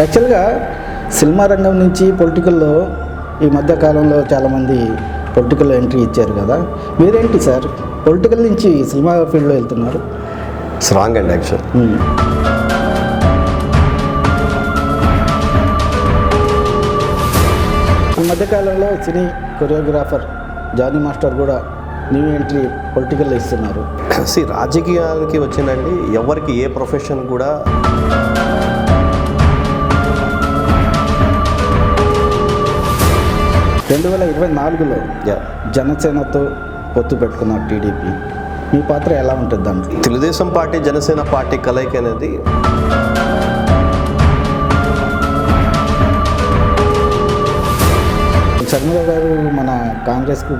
యాక్చువల్గా సినిమా రంగం నుంచి పొలిటికల్లో ఈ మధ్య కాలంలో చాలామంది పొలిటికల్లో ఎంట్రీ ఇచ్చారు కదా. మీరేంటి సార్? పొలిటికల్ నుంచి సినిమా ఫీల్డ్లో వెళ్తున్నారు? It's wrong and actual. ఈ మధ్యకాలంలో సినీ కొరియోగ్రాఫర్ జానీ మాస్టర్ కూడా న్యూ ఎంట్రీ పొలిటికల్లో ఇస్తున్నారు. సి రాజకీయాలకి వచ్చిందండి. ఎవరికి ఏ ప్రొఫెషన్ కూడా రెండు వేల ఇరవై నాలుగులో జనసేనతో పొత్తు పెట్టుకున్న టీడీపీ. మీ పాత్ర ఎలా ఉంటుంది దాంట్లో తెలుగుదేశం పార్టీ జనసేన పార్టీ కలయిక అనేది శర్మిల గారు మన కాంగ్రెస్కు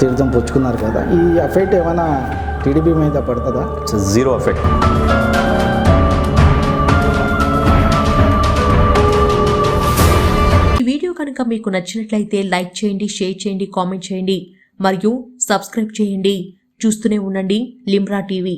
తీర్థం పుచ్చుకున్నారు కదా ఈ ఎఫెక్ట్ ఏమైనా టీడీపీ మీద పడుతుందా? జీరో ఎఫెక్ట్ కనుక మీకు నచ్చినట్లయితే లైక్ చేయండి షేర్ చేయండి కామెంట్ చేయండి. మరియు సబ్స్క్రైబ్ చేయండి. చూస్తూనే ఉండండి లిమ్రా టీవీ.